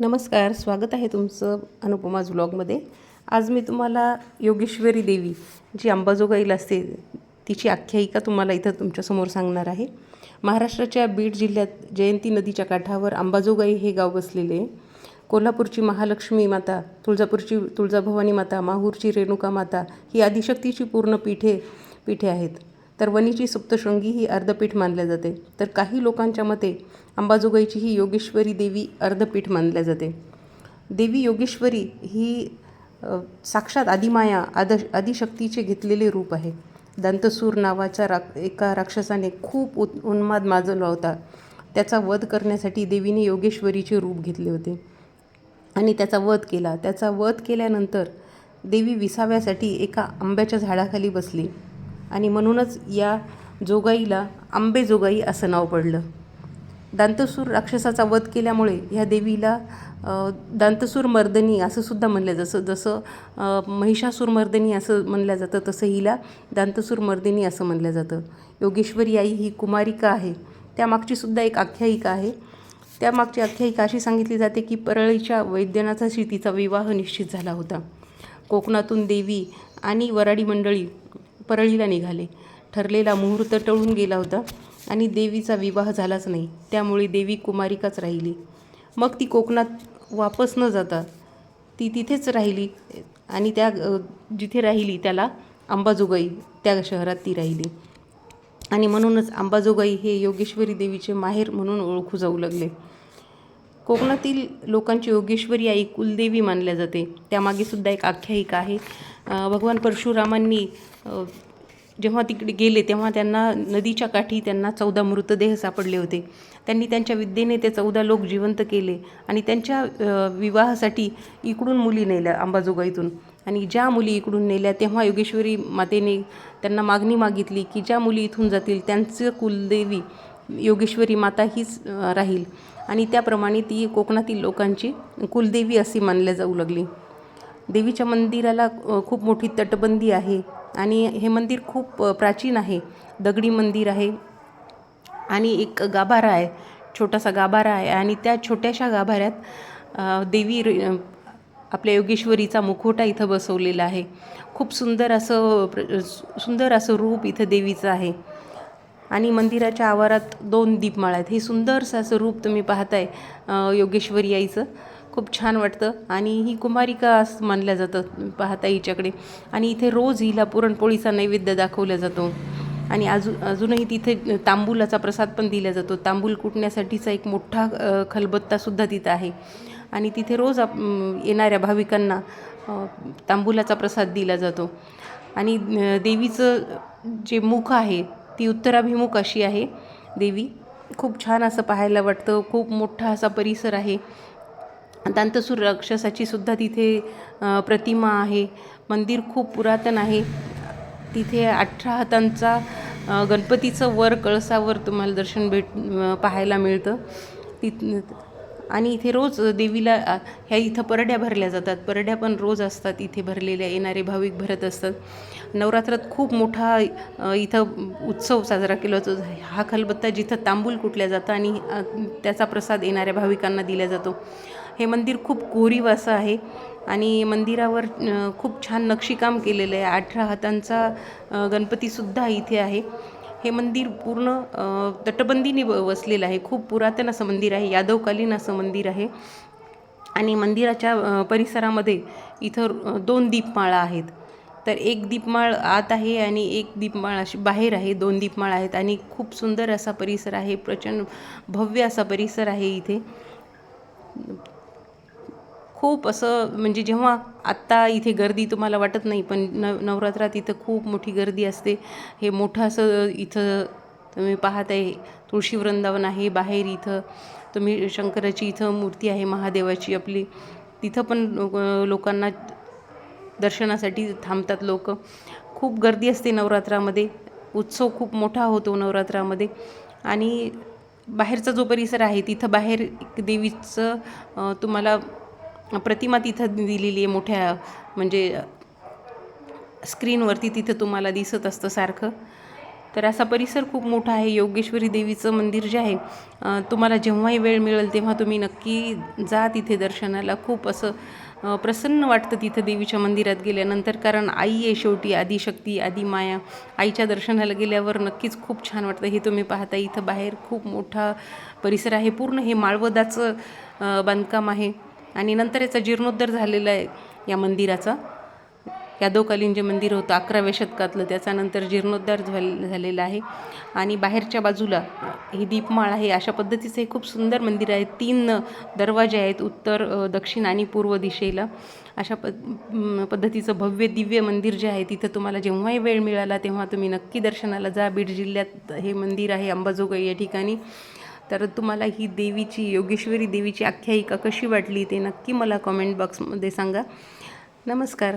नमस्कार स्वागत आहे तुमचं अनुपमाज व्लॉगमध्ये आज मी तुम्हाला योगेश्वरी देवी जी अंबाजोगाईला असते तिची आख्यायिका तुम्हाला इथं तुमच्यासमोर सांगणार आहे. महाराष्ट्राच्या बीड जिल्ह्यात जयंती नदीच्या काठावर अंबाजोगाई हे गाव बसलेले आहे. कोल्हापूरची महालक्ष्मी माता तुळजापूरची तुळजाभवानी माता माहूरची रेणुका माता ही आदिशक्तीची पूर्ण पीठे पीठे आहेत. तर वणीची सप्तशृंगी ही अर्धपीठ मानल्या जाते. तर काही लोकांच्या मते अंबाजोगाईची ही योगेश्वरी देवी अर्धपीठ मानल्या जाते. देवी योगेश्वरी ही साक्षात आदिमाया आद आदिशक्तीचे घेतलेले रूप आहे. दंतसूर नावाच्या रा एका राक्षसाने खूप उत उन्माद माजवला होता. त्याचा वध करण्यासाठी देवीने योगेश्वरीचे रूप घेतले होते. आणि त्याचा वध केला. त्याचा वध केल्यानंतर देवी विसाव्यासाठी एका आंब्याच्या झाडाखाली बसली. आणि म्हणूनच या जोगाईला आंबेजोगाई असं नाव पडलं. दांतसूर राक्षसाचा वध केल्यामुळे ह्या देवीला दांतसूर मर्दनी असं सुद्धा म्हणलं जसं जसं महिषासूर मर्दनी असं म्हणलं जातं तसं हिला दांतसूर मर्दिनी असं म्हणलं जातं. योगेश्वरी आई ही कुमारिका आहे. त्यामागची सुद्धा एक आख्यायिका आहे. त्यामागची आख्यायिका अशी सांगितली जाते की परळीच्या वैद्यनाथाशी तिचा विवाह निश्चित झाला होता. कोकणातून देवी आणि वराडी मंडळी परळीला निघाले. ठरलेला मुहूर्त टळून गेला होता आणि देवीचा विवाह झालाच नाही. त्यामुळे देवी कुमारिकाच राहिली. मग ती कोकणात वापस न जाता ती तिथेच राहिली आणि त्या जिथे राहिली त्याला अंबाजोगाई त्या शहरात ती राहिली. आणि म्हणूनच अंबाजोगाई हे योगेश्वरी देवीचे माहेर म्हणून ओळखू जाऊ लागले. कोकणातील लोकांची योगेश्वरी आई कुलदेवी मानल्या जाते. त्यामागे सुद्धा एक आख्यायिका आहे. भगवान परशुरामांनी जेव्हा तिकडे गेले तेव्हा त्यांना नदीच्या काठी त्यांना चौदा मृतदेह सापडले होते. त्यांनी त्यांच्या विद्येने ते चौदा लोक जिवंत केले आणि त्यांच्या विवाहासाठी इकडून मुली नेल्या अंबाजोगाईतून. आणि ज्या मुली इकडून नेल्या तेव्हा योगेश्वरी मातेने त्यांना मागणी मागितली की ज्या मुली इथून जातील त्यांचं कुलदेवी योगेश्वरी माता हीच राहील. आणि त्याप्रमाणे ती कोकणातील लोकांची कुलदेवी अशी मानल्या जाऊ लागली. देवीच्या मंदिराला खूप मोठी तटबंदी आहे आणि हे मंदिर खूप प्राचीन आहे. दगडी मंदिर आहे आणि एक गाभारा आहे छोटासा गाभारा आहे आणि त्या छोट्याशा गाभाऱ्यात देवी आपल्या योगेश्वरीचा मुखोटा इथं बसवलेला आहे. खूप सुंदर असं प्र- सुंदर असं रूप इथं देवीचं आहे. आणि मंदिराच्या आवारात दोन दीपमाळ आहेत. हे सुंदरसं असं रूप तुम्ही पाहताय योगेश्वरी आईचं. खूप छान वाटतं. आणि ही कुमारिका असं मानलं जातं पाहता हिच्याकडे. आणि इथे रोज हिला पुरणपोळीचा नैवेद्य दाखवला जातो. आणि अजून अजूनही तिथे तांबूलाचा प्रसाद पण दिला जातो. तांबूल कुटण्यासाठीचा एक मोठा खलबत्तासुद्धा तिथं आहे. आणि तिथे रोज आप येणाऱ्या भाविकांना तांबुलाचा तांबूलाचा प्रसाद दिला जातो. आणि देवीचं जे मुख आहे ती उत्तराभिमुख अशी आहे. देवी खूप छान असं पाहायला वाटतं. खूप मोठा असा परिसर आहे. दांतसूर राक्षसाची सुद्धा तिथे प्रतिमा आहे. मंदिर खूप पुरातन आहे. तिथे अठरा हातांचा गणपतीचं वर कळसावर तुम्हाला दर्शन भेट पाहायला मिळतं. ति आणि इथे रोज देवीला ह्या इथं परड्या भरल्या जातात. परड्या पण रोज असतात इथे भरलेल्या येणारे भाविक भरत असतात. नवरात्रात खूप मोठा इथं उत्सव साजरा केला जातो. हा खलबत्ता जिथं तांबूल कुटल्या जातं आणि त्याचा प्रसाद येणाऱ्या भाविकांना दिला जातो. हे मंदिर खूप कोरीव असं आहे. आणि मंदिरावर खूप छान नक्षीकाम केलेलं आहे. अठरा हातांचा गणपतीसुद्धा इथे आहे. हे मंदिर पूर्ण तटबंदीने वसलेलं आहे. खूप पुरातन असं मंदिर आहे. यादवकालीन असं मंदिर आहे. आणि मंदिराच्या परिसरामध्ये इथं दोन दीपमाळा आहेत. तर एक दीपमाळ आत आहे आणि एक दीपमाळ अशी बाहेर आहे. दोन दीपमाळ आहेत आणि खूप सुंदर असा परिसर आहे. प्रचंड भव्य असा परिसर आहे इथे. खूप असं म्हणजे जेव्हा आत्ता इथे गर्दी तुम्हाला वाटत नाही पण न नवरात्रात इथं खूप मोठी गर्दी असते. हे मोठं असं इथं तुम्ही पाहत आहे तुळशी वृंदावन आहे बाहेर इथं. तुम्ही शंकराची इथं मूर्ती आहे महादेवाची आपली. तिथं पण लोकांना दर्शनासाठी थांबतात लोक. खूप गर्दी असते नवरात्रामध्ये. उत्सव खूप मोठा होतो नवरात्रामध्ये. आणि बाहेरचा जो परिसर आहे तिथं बाहेर देवीचं तुम्हाला प्रतिमा तिथं दिलेली आहे मोठ्या म्हणजे स्क्रीनवरती तिथं तुम्हाला दिसत असतं सारखं. तर असा परिसर खूप मोठा आहे. योगेश्वरी देवीचं मंदिर जे आहे तुम्हाला जेव्हाही वेळ मिळेल तेव्हा तुम्ही नक्की जा तिथे दर्शनाला. खूप असं प्रसन्न वाटतं तिथं देवीच्या मंदिरात गेल्यानंतर. कारण आई आहे शेवटी आदिशक्ती आदी माया. आईच्या दर्शनाला गेल्यावर नक्कीच खूप छान वाटतं. हे तुम्ही पाहता इथं बाहेर खूप मोठा परिसर आहे. पूर्ण हे माळवदाचं बांधकाम आहे. आणि नंतर याचा जीर्णोद्धार झालेला आहे या मंदिराचा. यादवकालीन जे मंदिर होतं अकराव्या शतकातलं त्याचा नंतर जीर्णोद्धार झालेला आहे. आणि बाहेरच्या बाजूला ही दीपमाळ आहे अशा पद्धतीचं हे खूप सुंदर मंदिर आहे. तीन दरवाजे आहेत उत्तर दक्षिण आणि पूर्व दिशेला. अशा पद पद्धतीचं भव्य दिव्य मंदिर जे आहे तिथं तुम्हाला जेव्हाही वेळ मिळाला तेव्हा तुम्ही नक्की दर्शनाला जा. बीड जिल्ह्यात हे मंदिर आहे अंबाजोगाई या ठिकाणी. तर तुम्हाला ही देवीची योगेश्वरी देवीची आख्यायिका कशी वाटली ते नक्की मला कॉमेंट बॉक्समध्ये सांगा. नमस्कार.